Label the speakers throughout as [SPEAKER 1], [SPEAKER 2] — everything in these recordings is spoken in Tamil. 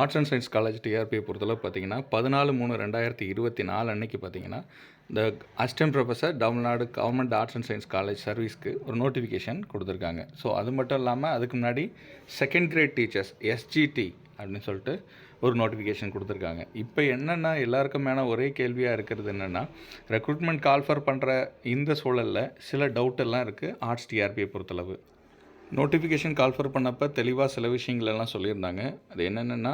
[SPEAKER 1] ஆர்ட்ஸ் அண்ட் சயின்ஸ் காலேஜ் டிஆர்பியை பொறுத்தளவு பார்த்தீங்கன்னா பதினாலு மூணு ரெண்டாயிரத்தி இருபத்தி நாலு அன்னைக்கு பார்த்தீங்கன்னா இந்த assistant professor Tamil Nadu government arts and science college சர்வீஸ்க்கு ஒரு நோட்டிஃபிகேஷன் கொடுத்துருக்காங்க. ஸோ அது மட்டும் இல்லாமல் அதுக்கு முன்னாடி செகண்ட் கிரேட் டீச்சர்ஸ் எஸ்ஜிடி அப்படின்னு சொல்லிட்டு ஒரு நோட்டிஃபிகேஷன் கொடுத்துருக்காங்க. இப்போ என்னென்னா எல்லாருக்கும் ஒரே கேள்வியாக இருக்கிறது என்னென்னா ரெக்ரூட்மெண்ட் கால்ஃபர் பண்ணுற இந்த சூழலில் சில டவுட் எல்லாம் இருக்குது ஆர்ட்ஸ் டிஆர்பியை பொறுத்தளவு. நோட்டிஃபிகேஷன் கால்ஃபர் பண்ணப்போ தெளிவாக சில விஷயங்களெல்லாம் சொல்லியிருந்தாங்க. அது என்னென்னா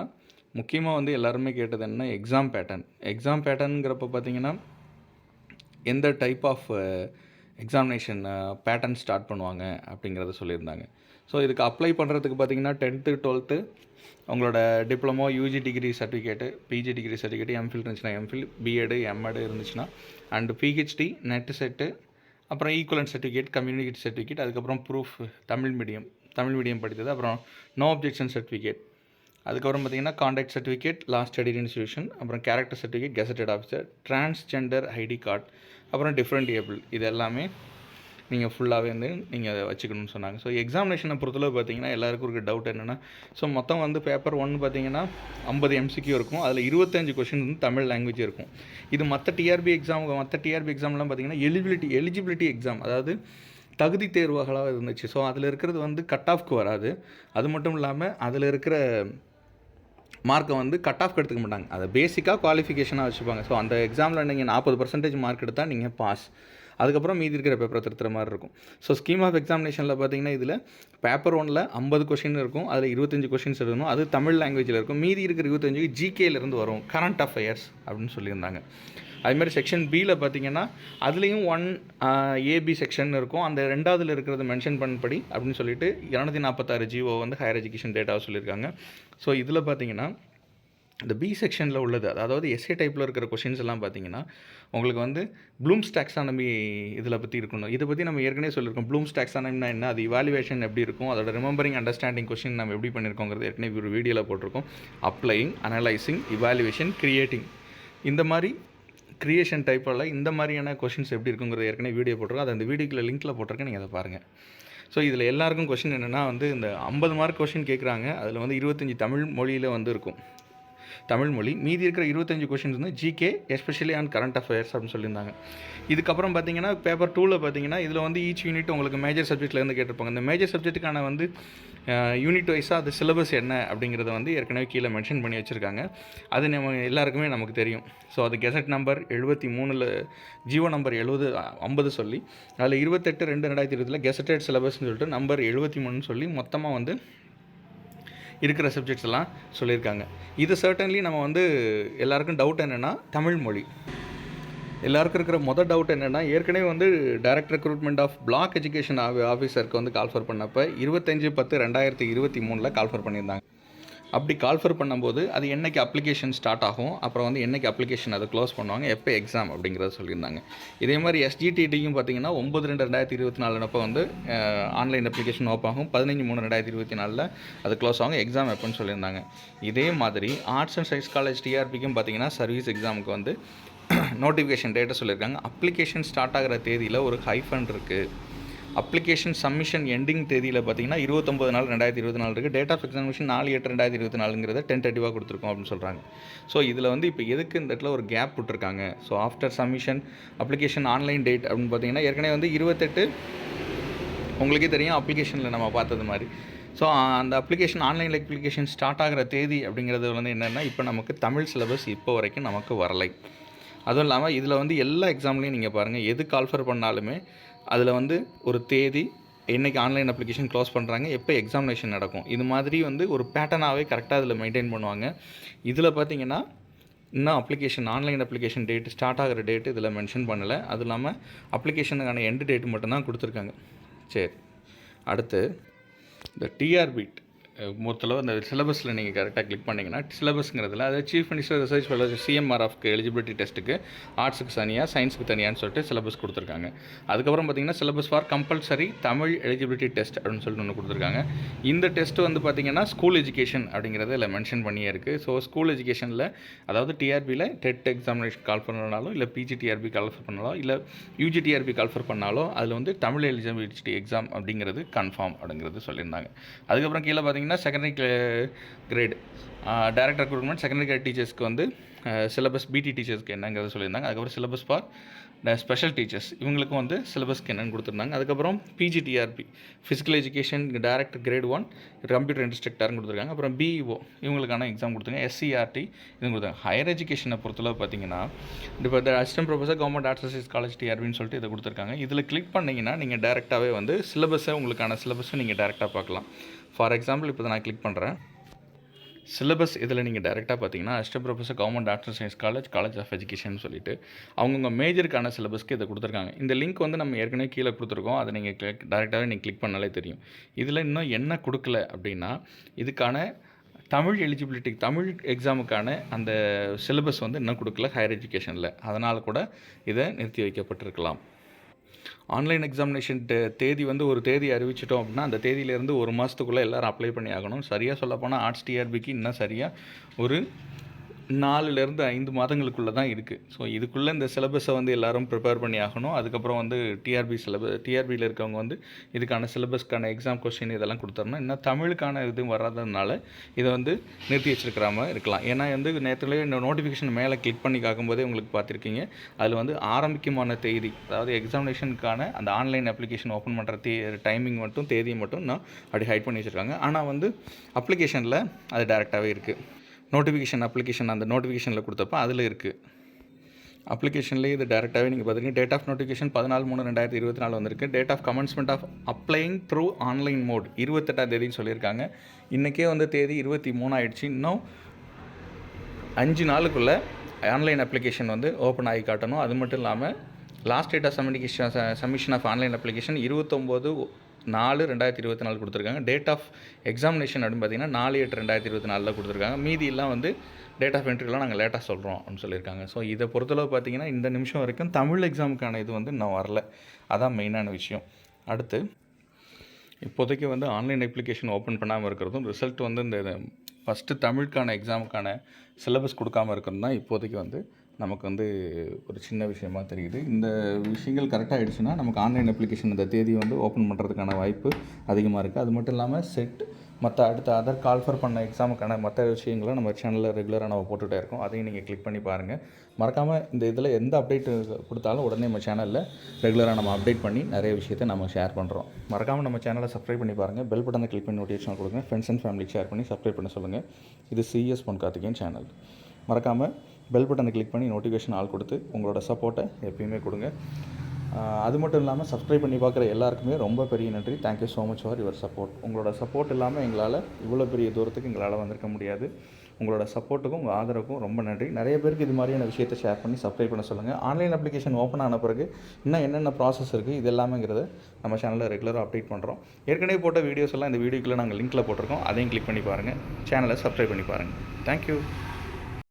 [SPEAKER 1] முக்கியமாக வந்து எல்லாருமே கேட்டது என்ன எக்ஸாம் பேட்டர்ன் எக்ஸாம் பேட்டர்னுங்கிறப்ப பார்த்தீங்கன்னா எந்த type of examination pattern start பண்ணுவாங்க அப்படிங்கிறத சொல்லியிருந்தாங்க. ஸோ இதுக்கு அப்ளை பண்ணுறதுக்கு பார்த்தீங்கன்னா டென்த்து டுவெல்த்து அவங்களோட diploma UG degree certificate PG degree certificate MPhil இருந்துச்சுன்னா எம்ஃபில் பிஎடு எம்எடு இருந்துச்சுன்னா அண்டு பிஹெச்டி நெட்டு செட்டு அப்புறம் ஈக்குவலன்ட் சர்டிஃபிகேட் கம்யூனிகேட் சர்டிஃபிகேட் அதுக்கப்புறம் proof Tamil medium Tamil medium படித்தது. அப்புறம் நோ அப்ஜெக்ஷன் சர்டிஃபிகேட் அதுக்கப்புறம் பார்த்தீங்கன்னா conduct certificate last study institution அப்புறம் character certificate gazetted officer transgender ID card அப்புறம் டிஃப்ரெண்ட் ஏபிள் இது எல்லாமே நீங்கள் ஃபுல்லாகவே வந்து நீங்கள் அதை வச்சுக்கணும்னு சொன்னாங்க. ஸோ எக்ஸாமினேஷனை பொறுத்தளவு பார்த்தீங்கன்னா எல்லாருக்கும் இருக்க டவுட் என்னென்னா ஸோ மொத்தம் வந்து பேப்பர் ஒன் பார்த்தீங்கன்னா ஐம்பது எம்சிக்யூ இருக்கும். அதில் இருபத்தஞ்சு கொஷின் வந்து தமிழ் லாங்குவேஜ் இருக்கும். இது மற்ற டிஆர்பி எக்ஸாம் மற்ற டிஆர்பி எக்ஸாம்லாம் பார்த்தீங்கன்னா எலிஜிபிலிட்டி எலிஜிபிலிட்டி எக்ஸாம் அதாவது தகுதி தேர்வுகளாக இருந்துச்சு. ஸோ அதில் இருக்கிறது வந்து கட் ஆஃப்க்கு வராது. அது மட்டும் இல்லாமல் அதில் இருக்கிற மார்க்கை வந்து கட் ஆஃப் எடுத்துக்க மாட்டாங்க. அதை பேசிக்காக குவாலிஃபிகேஷனாக வச்சுப்பாங்க. ஸோ அந்த எக்ஸாமில் நீங்கள் நாற்பது பர்சன்டேஜ் மார்க் எடுத்தால் நீங்கள் பாஸ் அதுக்கப்புறம் மீதி இருக்கிற பேப்பரை திருத்துற மாதிரி இருக்கும். ஸோ ஸ்கீம் ஆஃப் எக்ஸாமினேஷனில் பார்த்தீங்கன்னா இதில் பேப்பர் ஒனில் ஐம்பது கொஷின் இருக்கும் அதில் இருபத்தஞ்சு கொஷின்ஸ் இருக்கணும். அது தமிழ் லாங்குவேஜில் இருக்கும். மீதி இருக்கிற இருபத்தஞ்சு ஜிகேலேருந்து வரும். கரண்ட் அஃபேர்ஸ் அப்படின்னு சொல்லியிருந்தாங்க. அதுமாதிரி செக்ஷன் பியில் பார்த்தீங்கன்னா அதுலேயும் ஒன் ஏபி செக்ஷன் இருக்கும். அந்த ரெண்டாவதுல இருக்கிறத மென்ஷன் பண்ணபடி அப்படின்னு சொல்லிட்டு இரநூத்தி நாற்பத்தாறு ஜிஓ வந்து ஹையர் எஜுகேஷன் டேட்டாவை சொல்லியிருக்காங்க. ஸோ இதில் பார்த்தீங்கன்னா இந்த பி செக்ஷனில் உள்ளது அதாவது எஸ்ஏ டைப்பில் இருக்கிற கொஷின்ஸ் எல்லாம் பார்த்தீங்கன்னா உங்களுக்கு வந்து ப்ளூம்ஸ் டாக்ஸானமி இதில் பற்றி இருக்கணும். இதை பற்றி நம்ம ஏற்கனவே சொல்லியிருக்கோம். ப்ளூம்ஸ் டாக்ஸானமினா என்ன? அது இவாலுவேஷன் எப்படி இருக்கும்? அதோட ரிமெம்பரிங் அண்டர்ஸ்டாண்டிங் கொஷின் நம்ம எப்படி பண்ணியிருக்கோங்கிறது ஏற்கனவே ஒரு வீடியோவில் போட்டிருக்கோம். அப்ளையிங் அனலைசிங் இவாலுவேஷன் கிரியேட்டிங் இந்த மாதிரி க்ரியேஷன் டைப்பில் இந்த மாதிரியான கொஷின்ஸ் எப்படி இருக்குங்கிறது ஏற்கனவே வீடியோ போட்டிருக்கோம். அதை அந்த வீடியோக்குள்ள லிங்க்கில் போட்டிருக்கேன். நீங்கள் அதை பாருங்கள் ஸோ இதில் எல்லாருக்கும் கொஷின் என்னென்னா வந்து இந்த ஐம்பது மார்க் கொஷின் கேட்குறாங்க. அதில் வந்து இருபத்தஞ்சி தமிழ் மொழியில் வந்து இருக்கும். தமிழ் மொழி. மீதி இருக்கிற இருபத்தஞ்சு கொஷின்ஸ் வந்து GK especially on current affairs அப்படின்னு சொல்லியிருந்தாங்க. இதுக்கப்புறம் பார்த்தீங்கன்னா பேப்பர் டூவில் பார்த்தீங்கன்னா இதில் வந்து ஈச் யூனிட் உங்களுக்கு மேஜர் சப்ஜெக்ட்லேருந்து கேட்டிருப்பாங்க. இந்த மேஜர் சப்ஜெக்ட்டுக்கான வந்து யூனிட் வைஸாக அது சிலபஸ் என்ன அப்படிங்கிறத வந்து ஏற்கனவே கீழே மென்ஷன் பண்ணி வச்சுருக்காங்க. அது நம்ம எல்லாருக்குமே நமக்கு தெரியும். ஸோ அது கெசட் நம்பர் எழுபத்தி மூணில் ஜியோ நம்பர் எழுபது ஐம்பது சொல்லி அதில் இருபத்தெட்டு ரெண்டு ரெண்டாயிரத்தி இருபதில் கெசட்டட் சிலபஸ்னு சொல்லிட்டு நம்பர் எழுபத்தி மூணுன்னு சொல்லி மொத்தமாக வந்து இருக்கிற சப்ஜெக்ட்ஸ் எல்லாம் சொல்லியிருக்காங்க. இது சர்டன்லி நம்ம வந்து எல்லாருக்கும் டவுட் என்னென்னா தமிழ் மொழி. எல்லாருக்கும் இருக்கிற மொதல் டவுட் என்னென்னா ஏற்கனவே வந்து direct recruitment of block education ஆஃபீஸருக்கு வந்து கால்ஃபர் பண்ணப்போ இருபத்தஞ்சு பத்து ரெண்டாயிரத்தி இருபத்தி மூணில் கால்ஃபர் பண்ணியிருந்தாங்க. அப்படி கால்ஃபர் பண்ணும்போது அது என்னைக்கு அப்ளிகேஷன் ஸ்டார்ட் ஆகும் அப்புறம் வந்து என்னைக்கு அப்ளிகேஷன் அதை க்ளோஸ் பண்ணுவாங்க எப்போ எக்ஸாம் அப்படிங்கிறத சொல்லியிருந்தாங்க. இதே மாதிரி எஸ்ஜிடிடியும் பார்த்தீங்கன்னா ஒம்பது ரெண்டு ரெண்டாயிரத்தி இருபத்தி நாலுனப்போ வந்து ஆன்லைன் அப்ளிகேஷன் ஓப்பன் ஆகும். பதினஞ்சு மூணு ரெண்டாயிரத்தி இருபத்தி நாலில் அது க்ளோஸ் ஆகும் எக்ஸாம் எப்போன்னு சொல்லியிருந்தாங்க. இதே மாதிரி ஆர்ட்ஸ் அண்ட் சயின்ஸ் காலேஜ் டிஆர்பிக்கும் பார்த்தீங்கன்னா சர்வீஸ் எக்ஸாமுக்கு வந்து நோட்டிஃபிகேஷன் டேட்டை சொல்லியிருக்காங்க. அப்ளிகேஷன் ஸ்டார்ட் ஆகிற தேதியில் ஒரு ஹைஃபண்ட் இருக்குது அப்ளிகேஷன் சப்மிஷன் எண்டிங் தேதியில் பார்த்தீங்கன்னா இருபத்தொம்பது நாள் ரெண்டாயிரத்தி இருபத்தி நாலு இருக்குது டேட் ஆஃப் எக்ஸாமினேஷன் நாலு எட்டு ரெண்டாயிரத்தி இருபத்தி நாலுங்கிறத டென்டேட்டிவாக கொடுத்துருக்கோம் அப்படின்னு சொல்கிறாங்க ஸோ இதில் வந்து இப்போ எதுக்கு இந்த இடத்துல ஒரு கேப் விட்டுருக்காங்க? So after submission application online date அப்படின்னு பார்த்தீங்கன்னா ஏற்கனவே வந்து இருபத்தெட்டு உங்களுக்கே தெரியும் அப்ளிகேஷனில் நம்ம பார்த்தது மாதிரி. ஸோ அந்த அப்ளிகேஷன் ஆன்லைன் அப்ளிகேஷன் ஸ்டார்ட் ஆகிற தேதி அப்படிங்கிறது வந்து என்னென்னா இப்போ நமக்கு தமிழ் சிலபஸ் இப்போ வரைக்கும் நமக்கு வரலை. அதுவும் இல்லாமல் இதில் வந்து எல்லா எக்ஸாம்லேயும் நீங்கள் பாருங்கள் எது கால்ஃபர் பண்ணாலுமே அதில் வந்து ஒரு தேதி என்றைக்கு ஆன்லைன் அப்ளிகேஷன் க்ளோஸ் பண்ணுறாங்க எப்போ எக்ஸாமினேஷன் நடக்கும். இது மாதிரி வந்து ஒரு பேட்டர்னாகவே கரெக்டாக அதில் மெயின்டைன் பண்ணுவாங்க. இதில் பார்த்தீங்கன்னா இன்னும் application online application date start ஆகிற டேட் இதில் மென்ஷன் பண்ணலை. அது இல்லாமல் அப்ளிகேஷனுக்கான எண்டு டேட் மட்டும்தான் கொடுத்துருக்காங்க. சரி. அடுத்து இந்த டிஆர்பிட் மொத்தளவு அந்த சிலபஸில் நீங்கள் கரெக்டாக கிளிக் பண்ணிங்கன்னா சிலபஸ்ங்கிறதுல அதாவது சீஃப் மினிஸ்டர் ரிசர்ச் ஃபெலோ சிஎம்ஆர்எஃப்க்கு எலிஜிபிலிட்டி டெஸ்ட்டுக்கு ஆர்ட்ஸுக்கு தனியாக சயின்ஸுக்கு தனியான்னு சொல்லிட்டு சிலபஸ் கொடுத்துருக்காங்க. அதுக்கப்புறம் பார்த்தீங்கன்னா syllabus for compulsory Tamil eligibility test அப்படின்னு சொல்லிட்டு ஒன்று கொடுத்துருக்காங்க. இந்த டெஸ்ட் வந்து பார்த்தீங்கன்னா ஸ்கூல் எஜுகேஷன் அப்படிங்கிறத இதில் மென்ஷன் பண்ணியே இருக்குது ஸோ ஸ்கூல் எஜுகேஷனில் அதாவது டிஆர்பியில் டெட் எக்ஸாமினேஷன் கால் பண்ணாலும் இல்லை பிஜி டிஆர்பி கால்ஃபர் பண்ணாலோ இல்லை யூஜி டிஆர்பி கால்ஃபர் பண்ணாலோ அதில் வந்து தமிழ் எலிஜிபிலிட்டி எக்ஸாம் அப்படிங்கிறது கன்ஃபார்ம் அப்படிங்கிறது சொல்லியிருந்தாங்க. அதுக்கப்புறம் கீழே பார்த்தீங்கன்னா பார்த்தீங்கன்னா secondary grade director recruitment secondary grade டீச்சர்ஸ்க்கு வந்து சிலபஸ் பிடி டீச்சர்ஸ்க்கு என்னங்கிறத சொல்லியிருந்தாங்க. அதுக்கப்புறம் சிலபஸ் ஃபார் ஸ்பெஷல் டீச்சர்ஸ் இவங்களுக்கும் வந்து சிலபஸ்க்கு என்னென்னு கொடுத்துருந்தாங்க. அதுக்கப்புறம் PGTRB physical education direct grade one computer இன்ஸ்ட்ரக்டர்னு கொடுத்துருக்காங்க. அப்புறம் பிஇஓ இவங்களுக்கான எக்ஸாம் கொடுத்துருங்க எஸ்சிஆர்டி இது கொடுத்தாங்க ஹையர் எஜுகேஷனை பொறுத்தளவு பார்த்தீங்கன்னா இப்போ இந்த assistant professor government arts science college டிஆர்பின்னு சொல்லிட்டு இதை கொடுத்துருக்காங்க. இதில் கிளிக் பண்ணிங்கன்னா நீங்கள் டேரெக்டாகவே வந்து சிலபஸை உங்களுக்கான சிலபஸும் நீங்கள் டேரெக்டாக பார்க்கலாம். ஃபார் எக்ஸாம்பிள் இப்போ நான் கிளிக் பண்ணுறேன் சிலபஸ் இதில் நீங்கள் டேரெக்டாக பார்த்தீங்கன்னா assistant professor government arts science college college of education சொல்லிட்டு அவங்கவுங்க மேஜருக்கான சிலபஸ்க்கு இதை கொடுத்துருக்காங்க. இந்த லிங்க் வந்து நம்ம ஏற்கனவே கீழே கொடுத்துருக்கோம். அதை நீங்கள் கிளிக் டேரெக்டாகவே நீங்கள் கிளிக் பண்ணாலே தெரியும். இதில் இன்னும் என்ன கொடுக்கல அப்படின்னா இதுக்கான தமிழ் எலிஜிபிலிட்டி தமிழ் எக்ஸாமுக்கான அந்த சிலபஸ் வந்து இன்னும் கொடுக்கல ஹையர் எஜுகேஷனில் அதனால் கூட இதை நிறுத்தி வைக்கப்பட்டிருக்கலாம். ஆன்லைன் எக்ஸாமினேஷன் தேதி வந்து ஒரு தேதி அறிவிச்சிட்டோம் அப்படின்னா அந்த தேதியிலேருந்து ஒரு மாதத்துக்குள்ளே எல்லோரும் அப்ளை பண்ணி ஆகணும். சரியாக சொல்லப்போனால் ஆர்ட்ஸ் டிஆர்பிக்கு இன்னும் சரியாக ஒரு நாலுலேருந்து ஐந்து மாதங்களுக்குள்ளே தான் இருக்குது ஸோ இதுக்குள்ளே இந்த சிலபஸை வந்து எல்லோரும் ப்ரிப்பேர் பண்ணி ஆகணும். அதுக்கப்புறம் வந்து டிஆர்பி சிலபஸ் டிஆர்பியில் இருக்கவங்க வந்து இதுக்கான சிலபஸ்க்கான எக்ஸாம் கொஸ்டின் இதெல்லாம் கொடுத்துருணும். இன்னும் தமிழுக்கான இது வராததுனால இதை வந்து நிறுத்தி வச்சிருக்கிறாம இருக்கலாம். ஏன்னா வந்து நேரத்துலேயே இந்த நோட்டிஃபிகேஷன் மேலே கிளிக் பண்ணி காக்கும்போதே உங்களுக்கு பார்த்துருக்கீங்க. அதில் வந்து ஆரம்பிக்குமான தேதி அதாவது எக்ஸாமினேஷனுக்கான அந்த ஆன்லைன் அப்ளிகேஷன் ஓப்பன் பண்ணுற தே டைமிங் மட்டும் தேதியை மட்டும் நான் அப்படி ஹைட் பண்ணி வச்சுருக்காங்க. ஆனால் வந்து அப்ளிகேஷனில் அது டேரெக்டாகவே இருக்குது நோட்டிஃபிகேஷன் அப்ளிகேஷன் அந்த நோட்டிஃபிகேஷனில் கொடுத்தப்போ அதில் இருக்குது அப்ளிகேஷன்லேயே இது டேரெக்டாகவே நீங்கள் பார்த்தீங்கன்னா டேட் ஆஃப் நோட்டிஃபிகேஷன் பதினாலு மூணு ரெண்டாயிரத்தி இருபத்தி நாலு வந்திருக்கு. Date of commencement of applying through online mode இருபத்தெட்டாம் தேதின்னு சொல்லியிருக்காங்க. இன்றைக்கே வந்து தேதி இருபத்தி மூணு ஆயிடுச்சு இன்னும் அஞ்சு நாளுக்குள்ளே ஆன்லைன் அப்ளிகேஷன் வந்து ஓப்பன் ஆகி காட்டணும். அது மட்டும் இல்லாமல் last date of submission submission of online application இருபத்தொம்போது நாலு ரெண்டாயிரத்தி இருபத்தி நாலு கொடுத்துருக்காங்க. டேட் ஆஃப் எக்ஸாமினேஷன் அப்படின்னு பார்த்தீங்கன்னா நாலு எட்டு ரெண்டாயிரத்தி இருபத்தி நாலில் கொடுத்துருக்காங்க. மீதி எல்லாம் வந்து டேட் ஆஃப் என்ட்ரிலாம் நாங்கள் லேட்டாக சொல்கிறோம் அப்படின்னு சொல்லியிருக்காங்க. ஸோ இதை பொறுத்தளவு பார்த்தீங்கன்னா இந்த நிமிஷம் வரைக்கும் தமிழ் எக்ஸாமுக்கான இது வந்து இன்னும் வரல. அதான் மெயினான விஷயம். அடுத்து இப்போதைக்கு வந்து ஆன்லைன் அப்ளிகேஷன் ஓப்பன் பண்ணாமல் இருக்கிறதும் ரிசல்ட் வந்து இந்த ஃபஸ்ட்டு தமிழுக்கான எக்ஸாமுக்கான சிலபஸ் கொடுக்காமல் இருக்கிறது தான் இப்போதைக்கு வந்து நமக்கு வந்து ஒரு சின்ன விஷயமாக தெரியுது. இந்த விஷயங்கள் கரெக்டாக ஆகிடுச்சுன்னா நமக்கு ஆன்லைன் அப்ளிகேஷன் இந்த தேதி வந்து ஓப்பன் பண்ணுறதுக்கான வாய்ப்பு அதிகமாக இருக்குது அது மட்டும் இல்லாமல் செட் மற்ற அடுத்த அதர் கால்ஃபர் பண்ண எக்ஸாமுக்கான மற்ற விஷயங்களும் நம்ம சேனலில் ரெகுலராக நம்ம போட்டுகிட்டே இருக்கோம். அதையும் நீங்கள் கிளிக் பண்ணி பாருங்கள் மறக்காமல் இந்த இதில் எந்த அப்டேட் கொடுத்தாலும் உடனே நம்ம சேனலில் ரெகுலராக நம்ம அப்டேட் பண்ணி நிறைய விஷயத்தை நம்ம ஷேர் பண்ணுறோம் மறக்காமல் நம்ம சேனலை சப்ஸ்கிரைப் பண்ணி பாருங்கள் பெல் பட்டனை கிளிக் பண்ணி நோட்டிஃபிகேஷன் கொடுங்க. ஃப்ரெண்ட்ஸ் அண்ட் ஃபேமிலிக்கு ஷேர் பண்ணி சப்ஸ்கிரைப் பண்ண சொல்லுங்கள் இது சிஎஸ் பொன் கார்த்திகேயன் சேனல் மறக்காமல் பெல் பட்டனை கிளிக் பண்ணி நோட்டிஃபிகேஷன் ஆள் கொடுத்து உங்களோட சப்போர்ட்டை எப்பயுமே கொடுங்க. அது மட்டும் இல்லாமல் சப்ஸ்கிரைப் பண்ணி பார்க்குற எல்லாருக்குமே ரொம்ப பெரிய நன்றி. Thank you so much for your support உங்களோட சப்போர்ட் இல்லாமல் எங்களால் இவ்வளோ பெரிய தூரத்துக்கு எங்களால் வந்திருக்க முடியாது. உங்களோட சப்போர்ட்டுக்கும் உங்கள் ஆதரவுக்கும் ரொம்ப நன்றி. நிறைய பேருக்கு இது மாதிரியான விஷயத்தை ஷேர் பண்ணி சப்ஸ்கிரைப் பண்ண சொல்லுங்கள் ஆன்லைன் அப்ளிகேஷன் ஓப்பன் ஆன பிறகு இன்னும் என்னென்ன ப்ராசஸ் இருக்குது இது எல்லாமேங்கிறத நம்ம சேனலில் ரெகுலராக அப்டேட் பண்ணுறோம் ஏற்கனவே போட்ட வீடியோஸ் எல்லாம் இந்த வீடியோக்குள்ளே நாங்கள் லிங்க்கில் போட்டிருக்கோம். அதையும் கிளிக் பண்ணி பாருங்கள் சேனலை சப்ஸ்கிரைப் பண்ணி பாருங்கள் தேங்க்யூ